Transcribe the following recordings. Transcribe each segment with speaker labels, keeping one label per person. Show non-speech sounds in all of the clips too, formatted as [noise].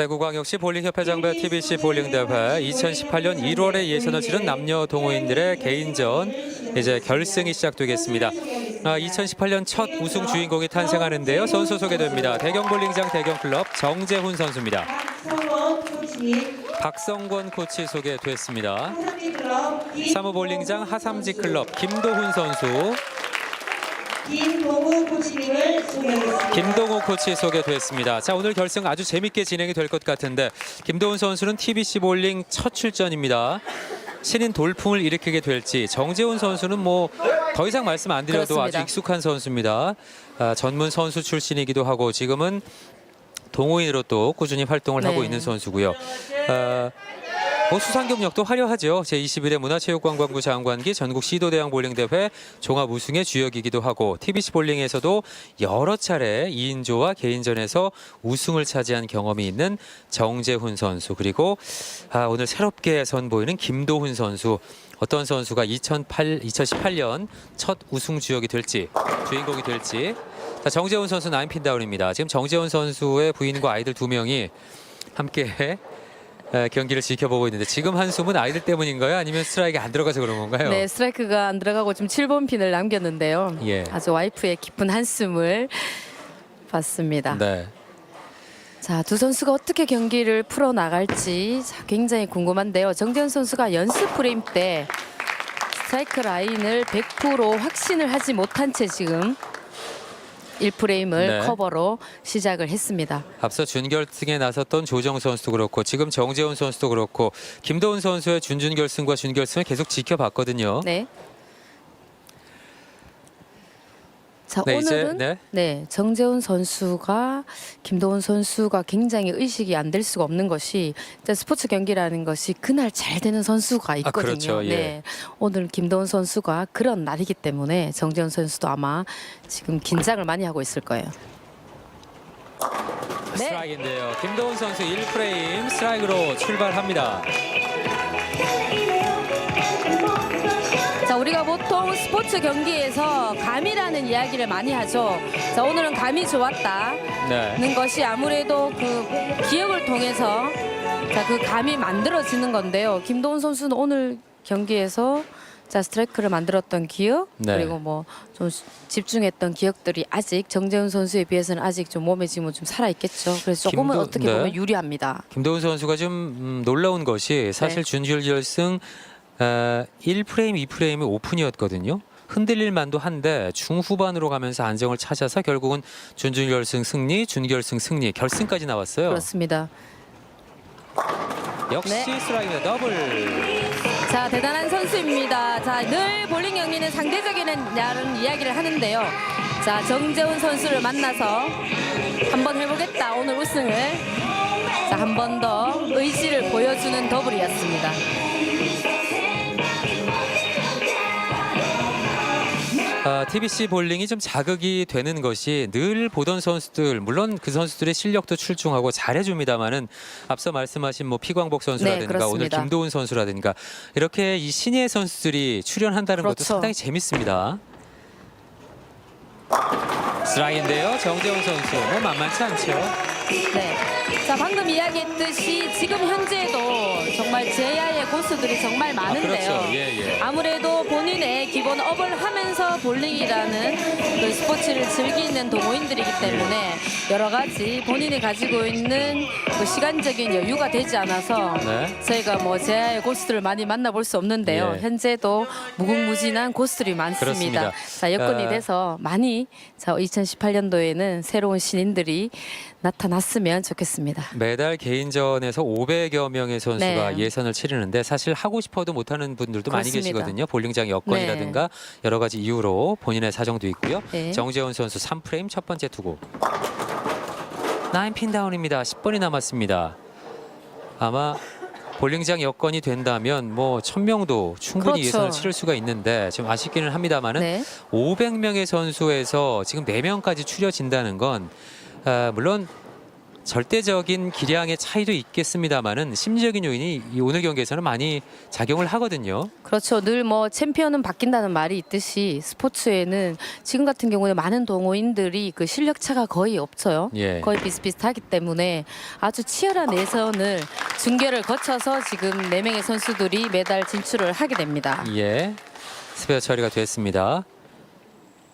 Speaker 1: 대구광역시 볼링협회장배 TBC 볼링대회 2018년 1월에 예선을 치른 남녀 동호인들의 개인전 이제 결승이 시작되겠습니다. 아, 2018년 첫 우승 주인공이 탄생하는데요. 선수 소개됩니다. 대경볼링장 대경클럽 정재훈 선수입니다. 박성권 코치 소개됐습니다. 사무볼링장 하삼지 클럽 김도훈 선수,
Speaker 2: 김동우 코치님을 소개하겠습니다.
Speaker 1: 김동호 코치 소개됐습니다. 자 오늘 결승 아주 재밌게 진행이 될 것 같은데 김도훈 선수는 TBC 볼링 첫 출전입니다. 신인 돌풍을 일으키게 될지 정재훈 선수는 뭐 더 이상 말씀 안 드려도
Speaker 3: 그렇습니다.
Speaker 1: 아주 익숙한 선수입니다. 아, 전문 선수 출신이기도 하고 지금은 동호인으로 또 꾸준히 활동을 하고
Speaker 3: 네.
Speaker 1: 있는 선수고요. 아, 뭐 수상 경력도 화려하죠. 제21회 문화체육관광부 장관기 전국 시도대항 볼링대회 종합 우승의 주역이기도 하고 TBC 볼링에서도 여러 차례 2인조와 개인전에서 우승을 차지한 경험이 있는 정재훈 선수 그리고 아, 오늘 새롭게 선보이는 김도훈 선수 어떤 선수가 2008, 2018년 첫 우승 주역이 될지 주인공이 될지 자, 정재훈 선수 나인핀 다운입니다. 지금 정재훈 선수의 부인과 아이들 두 명이 함께 에, 경기를 지켜보고 있는데 지금 한숨은 아이들 때문인가요? 아니면 스트라이크 안 들어가서 그런 건가요?
Speaker 3: 네, 스트라이크가 안 들어가고 지금 7번 핀을 남겼는데요.
Speaker 1: 예.
Speaker 3: 아주 와이프의 깊은 한숨을 봤습니다.
Speaker 1: 네.
Speaker 3: 자, 두 선수가 어떻게 경기를 풀어 나갈지 자, 굉장히 궁금한데요. 정재훈 선수가 연습 프레임 때 스트라이크 라인을 100% 확신을 하지 못한 채 지금 1프레임을
Speaker 1: 네.
Speaker 3: 커버로 시작을 했습니다.
Speaker 1: 앞서 준결승에 나섰던 조정 선수도 그렇고 지금 정재훈 선수도 그렇고 김도훈 선수의 준준결승과 준결승을 계속 지켜봤거든요.
Speaker 3: 네. 자,
Speaker 1: 네, 이제
Speaker 3: 오늘은
Speaker 1: 네.
Speaker 3: 네, 정재훈 선수가 김도훈 선수가 굉장히 의식이 안 될 수가 없는 것이 일단 스포츠 경기라는 것이 그날 잘 되는 선수가 있거든요.
Speaker 1: 그렇죠, 예.
Speaker 3: 네, 오늘 김도훈 선수가 그런 날이기 때문에 정재훈 선수도 아마 지금 긴장을 많이 하고 있을 거예요. 네.
Speaker 1: 스트라이크인데요. 김도훈 선수 1프레임 스트라이크로 출발합니다.
Speaker 3: 자, 우리가 보통 스포츠 경기에서 감이라는 이야기를 많이 하죠. 자, 오늘은 감이 좋았다.
Speaker 1: 네.
Speaker 3: 는 것이 아무래도 그 기억을 통해서 자, 그 감이 만들어지는 건데요. 김도훈 선수는 오늘 경기에서 자 스트라이크를 만들었던 기억
Speaker 1: 네.
Speaker 3: 그리고 뭐 좀 집중했던 기억들이 아직 정재훈 선수에 비해서는 아직 좀 몸에 지금 좀 살아 있겠죠. 그래서 조금은
Speaker 1: 김도-
Speaker 3: 어떻게
Speaker 1: 네.
Speaker 3: 보면 유리합니다.
Speaker 1: 김도훈 선수가 좀 음, 놀라운 것이 사실
Speaker 3: 네.
Speaker 1: 준결승 어, 1프레임, 2프레임이 오픈이었거든요. 흔들릴 만도 한데 중후반으로 가면서 안정을 찾아서 결국은 준준결승 승리, 준결승 승리, 결승까지 나왔어요.
Speaker 3: 그렇습니다.
Speaker 1: 역시
Speaker 3: 네.
Speaker 1: 스트라이크의 더블.
Speaker 3: 자 대단한 선수입니다. 자 늘 볼링 경기는 상대적인 야는 이야기를 하는데요. 자 정재훈 선수를 만나서 한번 해보겠다 오늘 우승을 자 한 번 더 의지를 보여주는 더블이었습니다.
Speaker 1: 아, TBC 볼링이 좀 자극이 되는 것이 늘 보던 선수들 물론 그 선수들의 실력도 출중하고 잘해줍니다만은 앞서 말씀하신 뭐 피광복 선수라든가 오늘
Speaker 3: 네, 그렇습니다.
Speaker 1: 김도훈 선수라든가 이렇게 이 신예 선수들이 출연한다는 것도
Speaker 3: 그렇죠.
Speaker 1: 상당히 재밌습니다. 스트라이크인데요 정재훈 선수 뭐 만만치 않죠.
Speaker 3: 네. 자 방금 이야기했듯이 지금 현재도 정말 제야의 고수들이 정말 많은데요.
Speaker 1: 그렇죠. 예, 예.
Speaker 3: 아무래도 본인의 기본 업을 하면서 볼링이라는 그 스포츠를 즐기는 동호인들이기 때문에 여러 가지 본인이 가지고 있는 그 시간적인 여유가 되지 않아서
Speaker 1: 네.
Speaker 3: 저희가 뭐 제야의 고수들을 많이 만나볼 수 없는데요.
Speaker 1: 예.
Speaker 3: 현재도 무궁무진한 고수들이 많습니다.
Speaker 1: 그렇습니다.
Speaker 3: 자 여건이
Speaker 1: 아.
Speaker 3: 돼서 많이 자 2018년도에는 새로운 신인들이 나타났으면 좋겠습니다.
Speaker 1: 매달 개인전에서 500여 명의 선수가
Speaker 3: 네.
Speaker 1: 예선을 치르는데 사실 하고 싶어도 못하는 분들도 많이
Speaker 3: 그렇습니다.
Speaker 1: 계시거든요. 볼링장 여건이라든가 여러 가지 이유로 본인의 사정도 있고요.
Speaker 3: 네.
Speaker 1: 정재훈 선수 3프레임 첫 번째 투구. 나인핀 다운입니다. 10번이 남았습니다. 아마 볼링장 여건이 된다면 뭐 1000명도 충분히
Speaker 3: 그렇죠.
Speaker 1: 예선을 치를 수가 있는데 좀 아쉽기는 합니다만은
Speaker 3: 네.
Speaker 1: 500명의 선수에서 지금 4명까지 추려진다는 건 아, 물론 절대적인 기량의 차이도 있겠습니다만은 심리적인 요인이 이 오늘 경기에서는 많이 작용을 하거든요.
Speaker 3: 그렇죠. 늘 뭐 챔피언은 바뀐다는 말이 있듯이 스포츠에는 지금 같은 경우는 많은 동호인들이 그 실력 차가 거의 없어요.
Speaker 1: 예.
Speaker 3: 거의 비슷비슷하기 때문에 아주 치열한 예선을 중계를 거쳐서 지금 네 명의 선수들이 메달 진출을 하게 됩니다.
Speaker 1: 예. 스페어 처리가 됐습니다.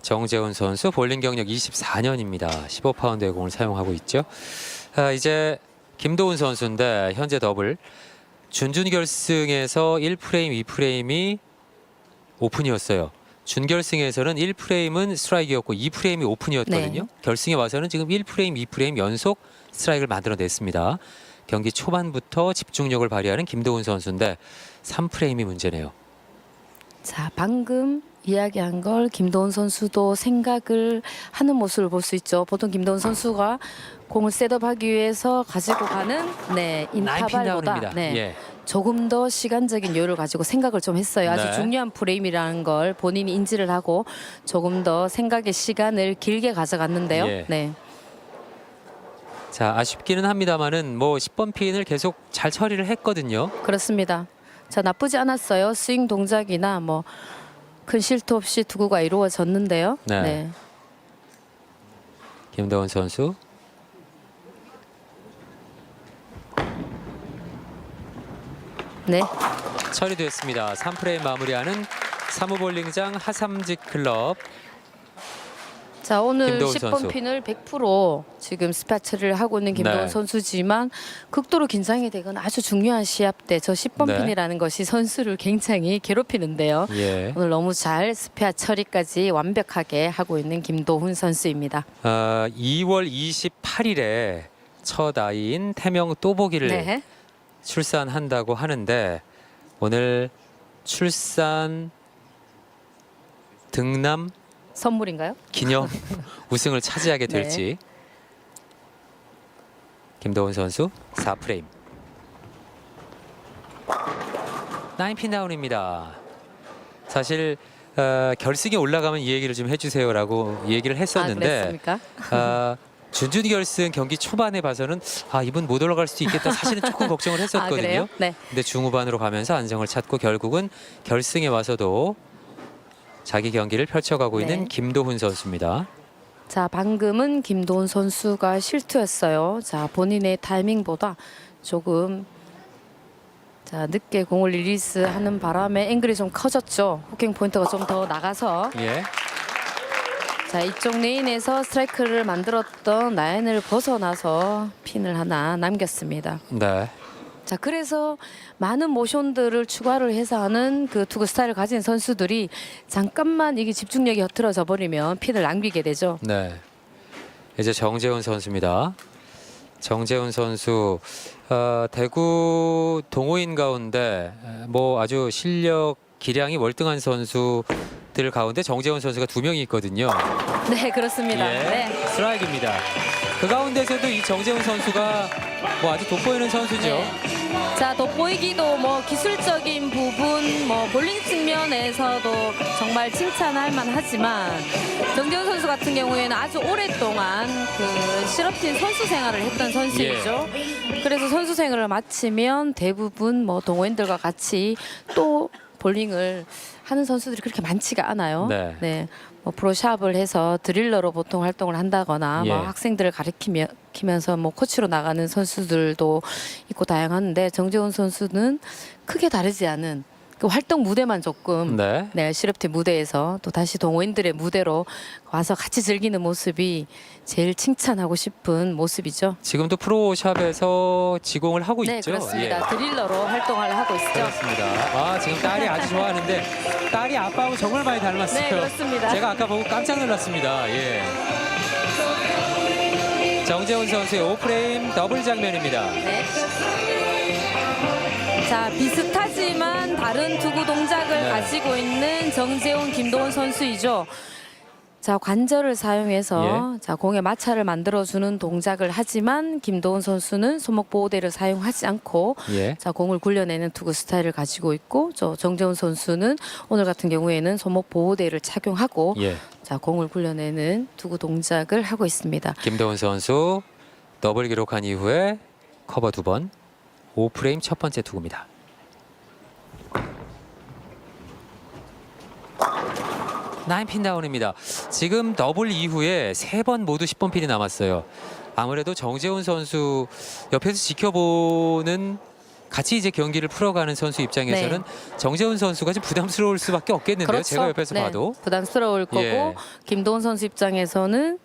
Speaker 1: 정재훈 선수 볼링 경력 24년입니다. 15파운드의 공을 사용하고 있죠. 아, 이제 김도훈 선수인데 현재 더블 준준 결승에서 1프레임, 2프레임이 오픈이었어요. 준결승에서는 1프레임은 스트라이크였고 2프레임이 오픈이었거든요.
Speaker 3: 네.
Speaker 1: 결승에 와서는 지금 1프레임, 2프레임 연속 스트라이크를 만들어냈습니다. 경기 초반부터 집중력을 발휘하는 김도훈 선수인데 3프레임이 문제네요.
Speaker 3: 자, 방금 이야기한 걸 김도훈 선수도 생각을 하는 모습을 볼 수 있죠. 보통 김도훈 선수가 공을 셋업하기 위해서 가지고 가는 네 인터벌보다
Speaker 1: 나인핀다운입니다.
Speaker 3: 네,
Speaker 1: 예.
Speaker 3: 조금 더 시간적인 여유를 가지고 생각을 좀 했어요. 아주
Speaker 1: 네.
Speaker 3: 중요한 프레임이라는 걸 본인이 인지를 하고 조금 더 생각의 시간을 길게 가져갔는데요.
Speaker 1: 예.
Speaker 3: 네.
Speaker 1: 자 아쉽기는 합니다만은 뭐 10번 핀을 계속 잘 처리를 했거든요.
Speaker 3: 그렇습니다. 자 나쁘지 않았어요. 스윙 동작이나 뭐 큰 실투 없이 투구가 이루어졌는데요.
Speaker 1: 네.
Speaker 3: 네.
Speaker 1: 김도훈 선수.
Speaker 3: 네.
Speaker 1: 처리됐습니다. 3프레임 마무리하는 사무볼링장 하삼직 클럽.
Speaker 3: 자 오늘
Speaker 1: 김도훈
Speaker 3: 10번
Speaker 1: 선수.
Speaker 3: 핀을 100% 지금 스파츠를 하고 있는 김도훈
Speaker 1: 네.
Speaker 3: 선수지만 극도로 긴장이 되거나 아주 중요한 시합 때 저 10번
Speaker 1: 네.
Speaker 3: 핀이라는 것이 선수를 굉장히 괴롭히는데요.
Speaker 1: 예.
Speaker 3: 오늘 너무 잘 스페어 처리까지 완벽하게 하고 있는 김도훈 선수입니다.
Speaker 1: 아, 2월 28일에 첫 아이인 태명 또보기를
Speaker 3: 네.
Speaker 1: 출산한다고 하는데 오늘 출산 등남
Speaker 3: 선물인가요?
Speaker 1: 기념 [laughs] 우승을 차지하게
Speaker 3: 네.
Speaker 1: 될지 김도훈 선수 4프레임 9핀 다운입니다. 사실 어, 결승에 올라가면 이 얘기를 좀 해주세요라고 얘기를
Speaker 3: 아
Speaker 1: 했었는데
Speaker 3: 그랬습니까? [laughs]
Speaker 1: 아, 준준 결승 경기 초반에 봐서는 아 이분 못 올라갈 수도 있겠다 사실은 조금 [laughs] 걱정을
Speaker 3: 아
Speaker 1: 했었거든요.
Speaker 3: 그래요? 네.
Speaker 1: 근데 중후반으로 가면서 안정을 찾고 결국은 결승에 와서도 자기 경기를 펼쳐가고 있는
Speaker 3: 네.
Speaker 1: 김도훈 선수입니다.
Speaker 3: 자 방금은 김도훈 선수가 실투였어요. 자 본인의 타이밍보다 조금 자 늦게 공을 리리스 하는 바람에 앵글이 좀 커졌죠. 호킹 포인트가 좀 더 나가서
Speaker 1: 예.
Speaker 3: 자 이쪽 레인에서 스트라이크를 만들었던 라인을 벗어나서 핀을 하나 남겼습니다.
Speaker 1: 네.
Speaker 3: 자 그래서 많은 모션들을 추가를 해서 하는 그 투구 스타일을 가진 선수들이 잠깐만 이게 집중력이 흐트러져 버리면 핀을 남기게 되죠.
Speaker 1: 네. 이제 정재훈 선수입니다. 정재훈 선수 어, 대구 동호인 가운데 에, 뭐 아주 실력 기량이 월등한 선수들 가운데 정재훈 선수가 두 명이 있거든요.
Speaker 3: 네 그렇습니다.
Speaker 1: 예,
Speaker 3: 네.
Speaker 1: 스트라이크입니다. 그 가운데서도 이 정재훈 선수가 뭐 아주 돋보이는 선수죠.
Speaker 3: 네. 자 돋보이기도 뭐 기술적인 부분 뭐 볼링 측면에서도 정말 칭찬할 만하지만 정재훈 선수 같은 경우에는 아주 오랫동안 그 실업팀 선수 생활을 했던 선수이죠. 그래서 선수 생활을 마치면 대부분 뭐 동호인들과 같이 또 볼링을 하는 선수들이 그렇게 많지가 않아요.
Speaker 1: 네.
Speaker 3: 뭐 프로샵을 해서 드릴러로 보통 활동을 한다거나
Speaker 1: 예.
Speaker 3: 뭐 학생들을 가르치 면서 뭐 코치로 나가는 선수들도 있고 다양한데 정재훈 선수는 크게 다르지 않은 그 활동 무대만 조금
Speaker 1: 네.
Speaker 3: 네, 실업팀 무대에서 또 다시 동호인들의 무대로 와서 같이 즐기는 모습이 제일 칭찬하고 싶은 모습이죠.
Speaker 1: 지금도 프로샵에서 지공을 하고
Speaker 3: 네,
Speaker 1: 있죠.
Speaker 3: 그렇습니다.
Speaker 1: 예.
Speaker 3: 드릴러로 활동을 하고 있죠.
Speaker 1: 그렇습니다. 아 지금 딸이 아주 좋아하는데 딸이 아빠하고 정말 많이 닮았어요.
Speaker 3: 네, 그렇습니다.
Speaker 1: 제가 아까 보고 깜짝 놀랐습니다. 예. 정재훈 선수의 오프레임 더블 장면입니다.
Speaker 3: 네. 자 비슷하지만 다른 투구 동작을
Speaker 1: 네.
Speaker 3: 가지고 있는 정재훈, 김도훈 선수이죠. 자 관절을 사용해서
Speaker 1: 예.
Speaker 3: 자 공에 마찰을 만들어 주는 동작을 하지만 김도훈 선수는 손목 보호대를 사용하지 않고
Speaker 1: 예.
Speaker 3: 자 공을 굴려내는 투구 스타일을 가지고 있고 저 정재훈 선수는 오늘 같은 경우에는 손목 보호대를 착용하고
Speaker 1: 예.
Speaker 3: 자 공을 굴려내는 투구 동작을 하고 있습니다.
Speaker 1: 김도훈 선수 더블 기록한 이후에 커버 두 번, 5프레임 첫 번째 투구입니다. 나인핀 다운입니다. 지금 더블 이후에 세 번 모두 10번 핀이 남았어요. 아무래도 정재훈 선수 옆에서 지켜보는 같이 이제 경기를 풀어가는 선수 입장에서는 정재훈 선수가 좀 부담스러울 수밖에 없겠는데요. 제가 옆에서
Speaker 3: 네,
Speaker 1: 봐도
Speaker 3: 부담스러울 거고
Speaker 1: 예.
Speaker 3: 김도훈 선수 입장에서는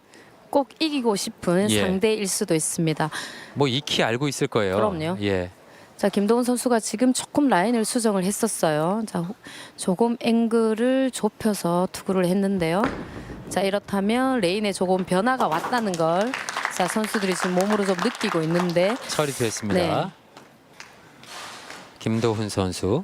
Speaker 3: 꼭 이기고 싶은
Speaker 1: 예.
Speaker 3: 상대일 수도 있습니다.
Speaker 1: 뭐 익히 알고 있을 거예요.
Speaker 3: 그럼요.
Speaker 1: 예.
Speaker 3: 자 김도훈 선수가 지금 조금 라인을 수정을 했었어요. 자 호- 조금 앵글을 좁혀서 투구를 했는데요. 자 이렇다면 레인에 조금 변화가 왔다는 걸 자 선수들이 지금 몸으로 좀 느끼고 있는데
Speaker 1: 처리됐습니다.
Speaker 3: 네.
Speaker 1: 김도훈 선수.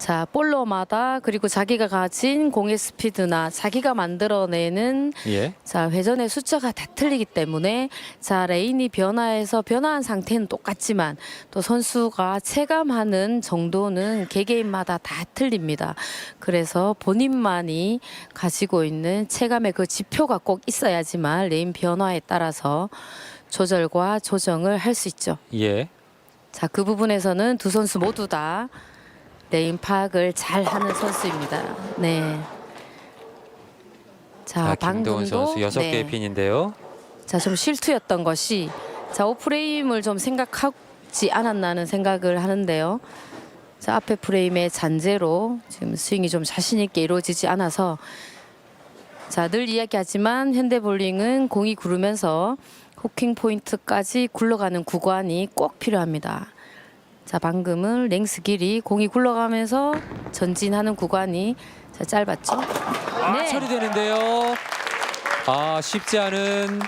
Speaker 3: 자 볼러마다 그리고 자기가 가진 공의 스피드나 자기가 만들어내는
Speaker 1: 예.
Speaker 3: 자 회전의 숫자가 다 틀리기 때문에 자 레인이 변화해서 변화한 상태는 똑같지만 또 선수가 체감하는 정도는 개개인마다 다 틀립니다. 그래서 본인만이 가지고 있는 체감의 그 지표가 꼭 있어야지만 레인 변화에 따라서 조절과 조정을 할 수 있죠.
Speaker 1: 예.
Speaker 3: 자 그 부분에서는 두 선수 모두 다 레인 파악을 잘 하는 선수입니다. 네. 자,
Speaker 1: 자, 김도훈
Speaker 3: 방금도
Speaker 1: 선수 여섯
Speaker 3: 네.
Speaker 1: 개의 핀인데요.
Speaker 3: 자, 좀 실투였던 것이 자, 오프레임을 좀 생각하지 않았나는 생각을 하는데요. 자, 앞에 프레임의 잔재로 지금 스윙이 좀 자신 있게 이루어지지 않아서 자, 늘 이야기하지만 현대 볼링은 공이 구르면서 호킹 포인트까지 굴러가는 구간이 꼭 필요합니다. 자, 방금은 랭스 길이 공이 굴러가면서 전진하는 구간이 자, 짧았죠?
Speaker 1: 아, 처리되는데요. 아, 쉽지 않은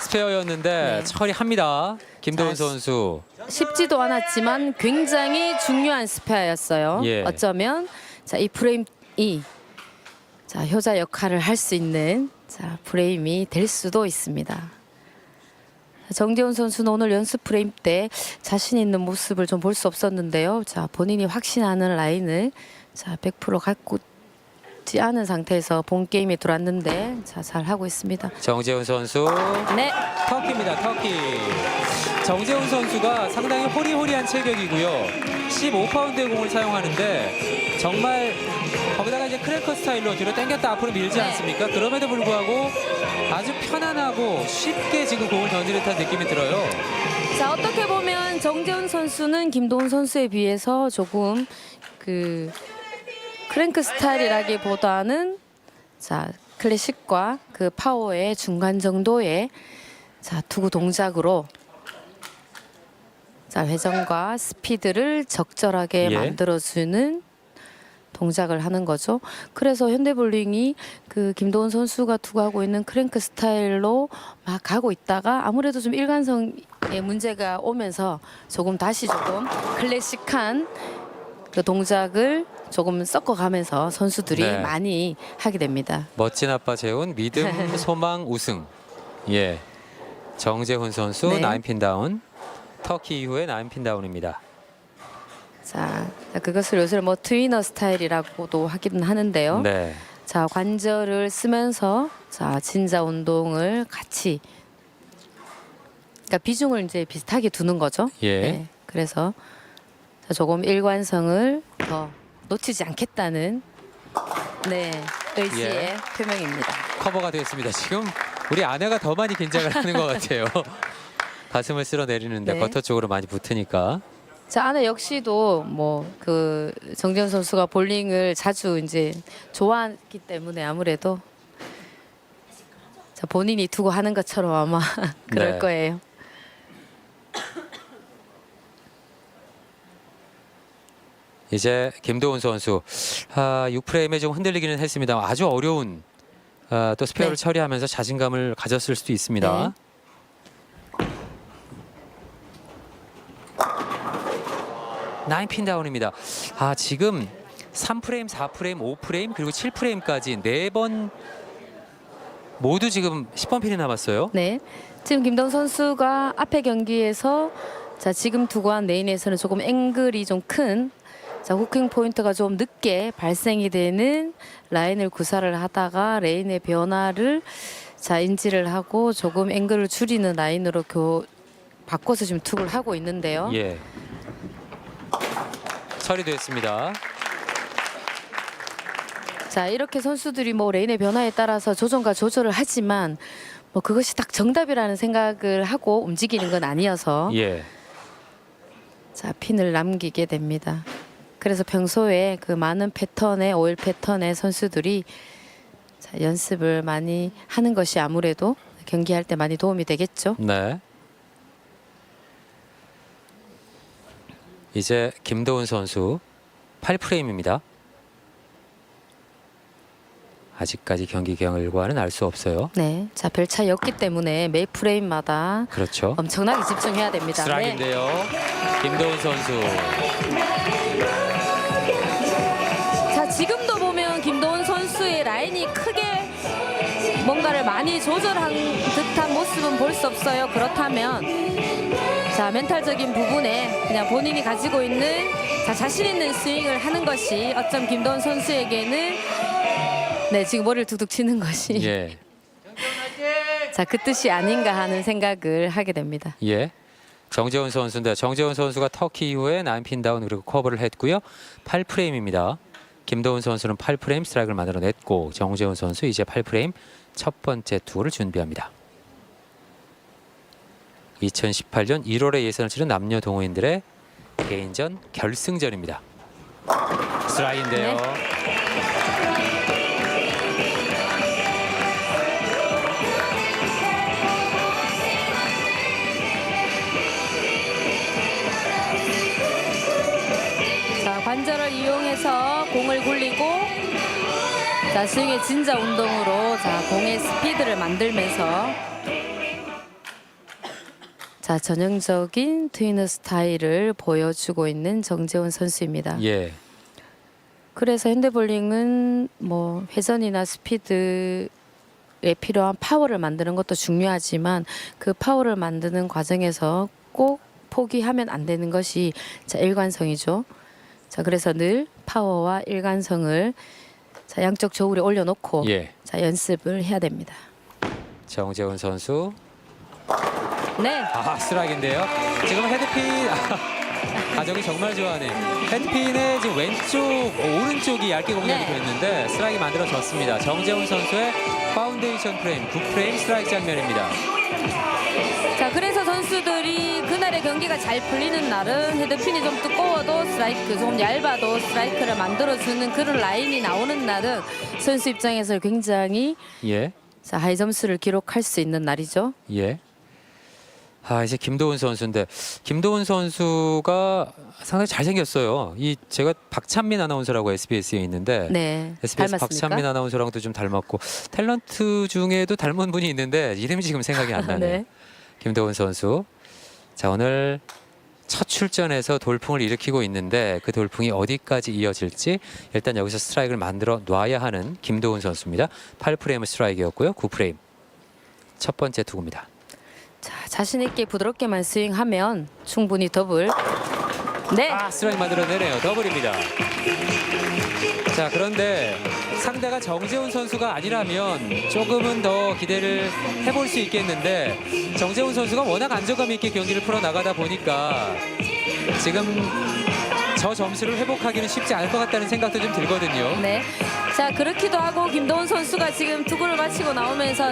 Speaker 1: 스페어였는데
Speaker 3: 네.
Speaker 1: 처리합니다. 김도훈
Speaker 3: 자,
Speaker 1: 선수.
Speaker 3: 쉽지도 않았지만 굉장히 중요한 스페어였어요.
Speaker 1: 예.
Speaker 3: 어쩌면 자, 이 프레임 이 자, 효자 역할을 할 수 있는 자, 프레임이 될 수도 있습니다. 정재훈 선수는 오늘 연습 프레임 때 자신 있는 모습을 좀 볼 수 없었는데요. 자, 본인이 확신하는 라인을 자, 100% 갖고 있지 않은 상태에서 본 게임에 들어왔는데 자, 잘 하고 있습니다.
Speaker 1: 정재훈 선수.
Speaker 3: 네.
Speaker 1: 터키입니다. 터키. 정재훈 선수가 상당히 호리호리한 체격이고요. 15파운드의 공을 사용하는데 정말 거기다가 이제 크래커 스타일로 뒤로 당겼다 앞으로 밀지
Speaker 3: 네.
Speaker 1: 않습니까? 그럼에도 불구하고 아주 편안하고 쉽게 지금 공을 던지는 듯한 느낌이 들어요.
Speaker 3: 자 어떻게 보면 정재훈 선수는 김도훈 선수에 비해서 조금 그 크랭크 스타일이라기보다는 자 클래식과 그 파워의 중간 정도의 자 투구 동작으로 자 회전과 스피드를 적절하게
Speaker 1: 예.
Speaker 3: 만들어주는 동작을 하는 거죠. 그래서 현대볼링이 그 김도훈 선수가 투구하고 있는 크랭크 스타일로 막 가고 있다가 아무래도 좀 일관성에 문제가 오면서 조금 다시 조금 클래식한 그 동작을 조금 섞어가면서 선수들이
Speaker 1: 네.
Speaker 3: 많이 하게 됩니다.
Speaker 1: 멋진 아빠 재훈 믿음 [laughs] 소망 우승. 예. 정재훈 선수
Speaker 3: 네.
Speaker 1: 나인핀 다운. 터키 이후에 나인핀 다운입니다.
Speaker 3: 자, 자, 그것을 요새 뭐 트위너 스타일이라고도 하기는 하는데요.
Speaker 1: 네.
Speaker 3: 자 관절을 쓰면서 자 진자 운동을 같이 그러니까 비중을 이제 비슷하게 두는 거죠.
Speaker 1: 예.
Speaker 3: 네, 그래서 자, 조금 일관성을 더 놓치지 않겠다는 네 의지의
Speaker 1: 예.
Speaker 3: 표명입니다.
Speaker 1: 커버가 되었습니다. 지금 우리 아내가 더 많이 긴장을 하는 것 같아요. [laughs] 가슴을 쓸어 내리는데
Speaker 3: 네.
Speaker 1: 쿼터 쪽으로 많이 붙으니까
Speaker 3: 자 안에 역시도 뭐 그 정재훈 선수가 볼링을 자주 이제 좋아하기 때문에 아무래도 자 본인이 두고 하는 것처럼 아마 [laughs] 그럴
Speaker 1: 네.
Speaker 3: 거예요.
Speaker 1: 이제 김도훈 선수 아, 6프레임에 좀 흔들리기는 했습니다. 아주 어려운 아, 또 스페어를
Speaker 3: 네.
Speaker 1: 처리하면서 자신감을 가졌을 수도 있습니다. 네. 나인핀 다운입니다. 아, 지금 3프레임, 4프레임, 5프레임 그리고 7프레임까지 네 번 모두 지금 10번 핀이 남았어요.
Speaker 3: 네. 지금 김다운 선수가 앞의 경기에서 자, 지금 두고한 레인에서는 조금 앵글이 좀큰 자, 후킹 포인트가 좀 늦게 발생이 되는 라인을 구사를 하다가 레인의 변화를 자, 인지를 하고 조금 앵글을 줄이는 라인으로 교, 바꿔서 지금 투구를 하고 있는데요.
Speaker 1: 예. 처리됐습니다.
Speaker 3: 자 이렇게 선수들이 뭐 레인의 변화에 따라서 조정과 조절을 하지만 뭐 그것이 딱 정답이라는 생각을 하고 움직이는 건 아니어서
Speaker 1: 예.
Speaker 3: 자 핀을 남기게 됩니다. 그래서 평소에 그 많은 패턴의 오일 패턴의 선수들이 자, 연습을 많이 하는 것이 아무래도 경기할 때 많이 도움이 되겠죠.
Speaker 1: 네. 이제 김도훈 선수 8프레임입니다. 아직까지 경기 결과는 알 수 없어요.
Speaker 3: 네, 자 별 차이 없기 때문에 매 프레임마다
Speaker 1: 그렇죠.
Speaker 3: 엄청나게 집중해야 됩니다. 네.
Speaker 1: 스트라이크인데요. 김도훈 선수.
Speaker 3: 자 지금도 보면 김도훈 선수의 라인이 크게 뭔가를 많이 조절한 듯한 모습은 볼 수 없어요. 그렇다면 자 멘탈적인 부분에 그냥 본인이 가지고 있는 자 자신 있는 스윙을 하는 것이 어쩜 김도훈 선수에게는 네 지금 머리를 툭툭 치는 것이
Speaker 1: 예. [laughs]
Speaker 3: 자 그 뜻이 아닌가 하는 생각을 하게 됩니다.
Speaker 1: 예. 정재훈 선수인데 정재훈 선수가 터키 이후에 나인핀 다운 그리고 커버를 했고요. 8프레임입니다. 김도훈 선수는 8프레임 스트라이크를 만들어냈고 정재훈 선수 이제 8프레임 첫 번째 투구를 준비합니다. 2018년 1월에 예선을 치른 남녀 동호인들의 개인전 결승전입니다. 스트라이크인데요.
Speaker 3: 자 관절을 이용해서 공을 굴리고 자 스윙의 진자 운동으로 자 공의 스피드를 만들면서 자 전형적인 트위너 스타일을 보여주고 있는 정재훈 선수입니다.
Speaker 1: 예.
Speaker 3: 그래서 핸드볼링은 뭐 회전이나 스피드 에 필요한 파워를 만드는 것도 중요하지만 그 파워를 만드는 과정에서 꼭 포기하면 안 되는 것이 자 일관성이죠. 자 그래서 늘 파워와 일관성을 자 양쪽 저울에 올려놓고
Speaker 1: 예.
Speaker 3: 자 연습을 해야 됩니다.
Speaker 1: 정재훈 선수
Speaker 3: 네,
Speaker 1: 아 스트라이크인데요. 지금 헤드핀 아, [laughs] 가정이 정말 좋아하네요. 헤드핀의 지금 왼쪽 오른쪽이 얇게 공략이
Speaker 3: 네.
Speaker 1: 됐는데 스트라이크 만들어졌습니다. 정재훈 선수의 파운데이션 프레임 9프레임 스트라이크 장면입니다.
Speaker 3: 자 그래서 선수들이 그날의 경기가 잘 풀리는 날은 헤드핀이 좀 두꺼워도 스트라이크 좀 얇아도 스트라이크를 만들어주는 그런 라인이 나오는 날은 선수 입장에서 굉장히
Speaker 1: 예,
Speaker 3: 자 하이 점수를 기록할 수 있는 날이죠.
Speaker 1: 예. 아 이제 김도훈 선수인데 김도훈 선수가 상당히 잘생겼어요. 이 제가 박찬민 아나운서라고 SBS에 있는데
Speaker 3: 네,
Speaker 1: SBS
Speaker 3: 닮았습니까?
Speaker 1: 박찬민 아나운서랑도 좀 닮았고 탤런트 중에도 닮은 분이 있는데 이름이 지금 생각이 안 [laughs] 나네요.
Speaker 3: 네.
Speaker 1: 김도훈 선수. 자 오늘 첫 출전에서 돌풍을 일으키고 있는데 그 돌풍이 어디까지 이어질지 일단 여기서 스트라이크를 만들어 놔야 하는 김도훈 선수입니다. 8프레임 스트라이크였고요. 9프레임. 첫 번째 투구입니다.
Speaker 3: 자 자신 있게 부드럽게만 스윙하면 충분히 더블. 네,
Speaker 1: 아 스트라이크 만들어내네요. 더블입니다. 자 그런데 상대가 정재훈 선수가 아니라면 조금은 더 기대를 해볼 수 있겠는데 정재훈 선수가 워낙 안정감 있게 경기를 풀어 나가다 보니까 지금 저 점수를 회복하기는 쉽지 않을 것 같다는 생각도 좀 들거든요.
Speaker 3: 네. 자 그렇기도 하고 김도훈 선수가 지금 투구를 마치고 나오면서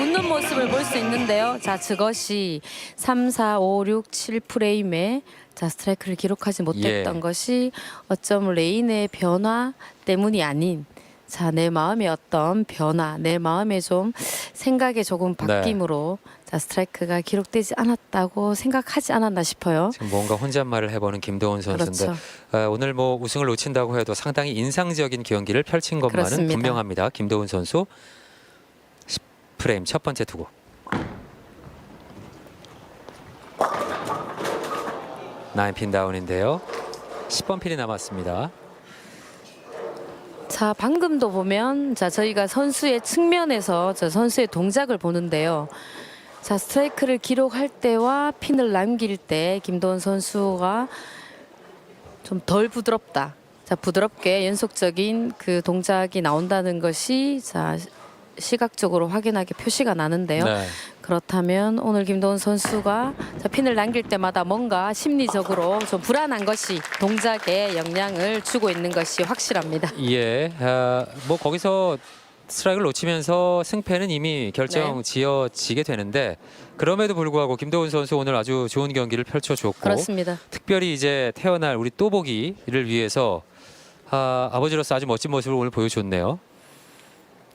Speaker 3: 웃는 모습을 볼 수 있는데요. 자 그것이 3, 4, 5, 6, 7 프레임에 자 스트라이크를 기록하지 못했던
Speaker 1: 예.
Speaker 3: 것이 어쩜 레인의 변화 때문이 아닌 자 내 마음의 어떤 변화, 내 마음의 좀 생각의 조금
Speaker 1: 네.
Speaker 3: 바뀜으로 자 스트라이크가 기록되지 않았다고 생각하지 않았나 싶어요.
Speaker 1: 지금 뭔가 혼잣말을 해보는 김도훈 선수인데
Speaker 3: 그렇죠.
Speaker 1: 아, 오늘 뭐 우승을 놓친다고 해도 상당히 인상적인 경기를 펼친 것만은
Speaker 3: 그렇습니다.
Speaker 1: 분명합니다. 김도훈 선수 10프레임 첫 번째 투구. 나인핀 다운인데요. 10번 핀이 남았습니다.
Speaker 3: 자 방금도 보면 자 저희가 선수의 측면에서 저 선수의 동작을 보는데요. 자 스트라이크를 기록할 때와 핀을 남길 때 김도훈 선수가 좀 덜 부드럽다. 자 부드럽게 연속적인 그 동작이 나온다는 것이 자 시각적으로 확인하게 표시가 나는데요.
Speaker 1: 네.
Speaker 3: 그렇다면 오늘 김도훈 선수가 자, 핀을 남길 때마다 뭔가 심리적으로 좀 불안한 것이 동작에 영향을 주고 있는 것이 확실합니다.
Speaker 1: 예, 아, 뭐 거기서 스트라이크를 놓치면서 승패는 이미 결정
Speaker 3: 네.
Speaker 1: 지어지게 되는데 그럼에도 불구하고 김도훈 선수 오늘 아주 좋은 경기를 펼쳐줬고
Speaker 3: 그렇습니다.
Speaker 1: 특별히 이제 태어날 우리 또보기를 위해서 아, 아버지로서 아주 멋진 모습을 오늘 보여줬네요.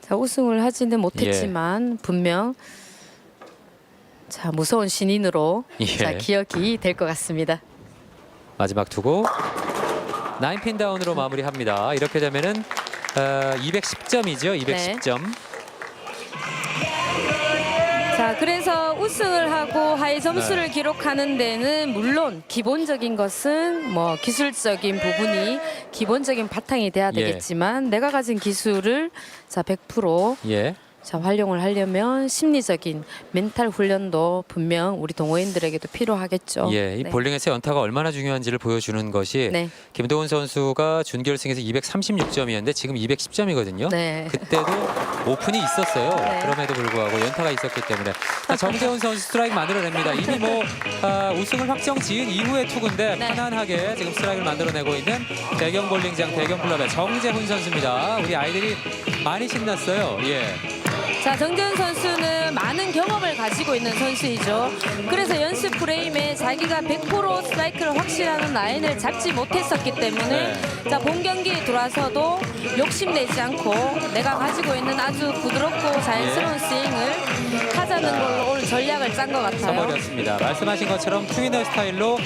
Speaker 3: 자, 우승을 하지는
Speaker 1: 예.
Speaker 3: 못했지만 분명 자 무서운 신인으로
Speaker 1: 예.
Speaker 3: 자 기억이 될 것 같습니다.
Speaker 1: 마지막 투구 나인핀 다운으로 마무리합니다. 이렇게 되면은 어, 210점이죠. 210점.
Speaker 3: 자 그래서 우승을 하고 하이 점수를 기록하는 데는 물론 기본적인 것은 뭐 기술적인 부분이 기본적인 바탕이 돼야
Speaker 1: 예.
Speaker 3: 되겠지만 내가 가진 기술을 자 100%
Speaker 1: 예.
Speaker 3: 자 활용을 하려면 심리적인 멘탈 훈련도 분명 우리 동호인들에게도 필요하겠죠.
Speaker 1: 예, 이
Speaker 3: 네.
Speaker 1: 볼링에서 연타가 얼마나 중요한지를 보여주는 것이
Speaker 3: 네.
Speaker 1: 김도훈 선수가 준결승에서 236점이었는데 지금 210점이거든요.
Speaker 3: 네.
Speaker 1: 그때도 오픈이 있었어요.
Speaker 3: 네.
Speaker 1: 그럼에도 불구하고 연타가 있었기 때문에 자, [laughs] 정재훈 선수 스트라이크 만들어냅니다. 이미 뭐 아, 우승을 확정 지은 이후의 투구인데
Speaker 3: 네.
Speaker 1: 편안하게 지금 스트라이크를 만들어내고 있는 대경 볼링장 대경 클럽의 정재훈 선수입니다. 우리 아이들이 많이 신났어요. 예.
Speaker 3: 자 정재훈 선수는 많은 경험을 가지고 있는 선수이죠. 그래서 연습 프레임에 자기가 100% 스트라이크를 확실하는 라인을 잡지 못했었기 때문에
Speaker 1: 네.
Speaker 3: 자본 경기에 들어와서도 욕심내지 않고 내가 가지고 있는 아주 부드럽고 자연스러운 스윙을 하자는 걸로 오늘 전략을 짠 것 같아요.
Speaker 1: 써버렸습니다. 말씀하신 것처럼 트위너 스타일로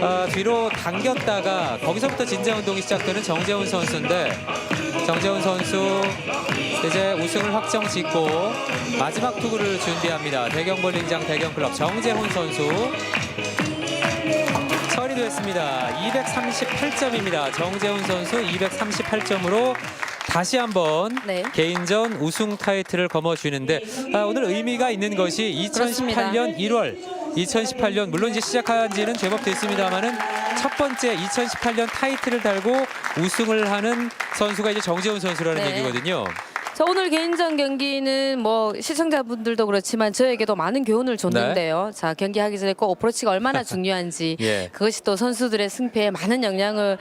Speaker 1: 어, 뒤로 당겼다가 거기서부터 진자 운동이 시작되는 정재훈 선수인데 정재훈 선수 이제 우승을 확정 짓고 마지막 투구를 준비합니다. 대경 볼링장 대경 클럽 정재훈 선수 처리됐습니다. 238점입니다. 정재훈 선수 238점으로 다시 한번
Speaker 3: 네.
Speaker 1: 개인전 우승 타이틀을 거머쥐는데 아, 오늘 의미가 있는 것이
Speaker 3: 그렇습니다.
Speaker 1: 2018년 1월 2018년 물론 이제 시작한 지는 제법 됐습니다만은 첫 번째 2018년 타이틀을 달고 우승을 하는 선수가 이제 정재훈 선수라는
Speaker 3: 네.
Speaker 1: 얘기거든요.
Speaker 3: 자, 오늘 개인전 경기는 뭐 시청자분들도 그렇지만 저에게도 많은 교훈을 줬는데요. 자 경기 하기 전에 꼭 어프로치가 얼마나 [laughs] 중요한지
Speaker 1: 예.
Speaker 3: 그것이 또 선수들의 승패에 많은 영향을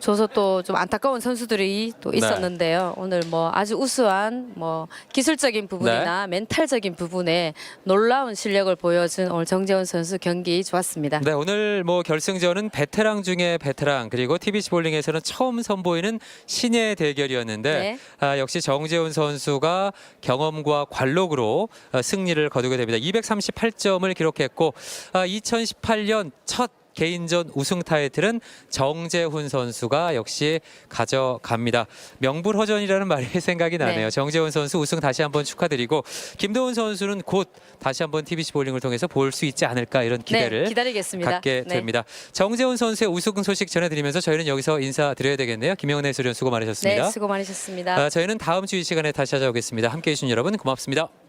Speaker 3: 줘서 또 좀 안타까운 선수들이 또
Speaker 1: 네.
Speaker 3: 있었는데요. 오늘 뭐 아주 우수한 뭐 기술적인 부분이나
Speaker 1: 네.
Speaker 3: 멘탈적인 부분에 놀라운 실력을 보여준 오늘 정재훈 선수 경기 좋았습니다.
Speaker 1: 네, 오늘 뭐 결승전은 베테랑 중에 베테랑 그리고 TBC 볼링에서는 처음 선보이는 신예 대결이었는데
Speaker 3: 네.
Speaker 1: 아, 역시 정재훈 선수가 경험과 관록으로 아, 승리를 거두게 됩니다. 238점을 기록했고 아, 2018년 첫 개인전 우승 타이틀은 정재훈 선수가 역시 가져갑니다. 명불허전이라는 말이 [laughs] 생각이 나네요.
Speaker 3: 네.
Speaker 1: 정재훈 선수 우승 다시 한번 축하드리고 김도훈 선수는 곧 다시 한번 TBC 볼링을 통해서 볼 수 있지 않을까 이런 기대를
Speaker 3: 네, 기다리겠습니다.
Speaker 1: 갖게
Speaker 3: 네.
Speaker 1: 됩니다. 정재훈 선수의 우승 소식 전해드리면서 저희는 여기서 인사드려야 되겠네요. 김영은 해설위원 수고 많으셨습니다.
Speaker 3: 네, 수고 많으셨습니다.
Speaker 1: 아, 저희는 다음 주 이 시간에 다시 찾아오겠습니다. 함께해 주신 여러분 고맙습니다.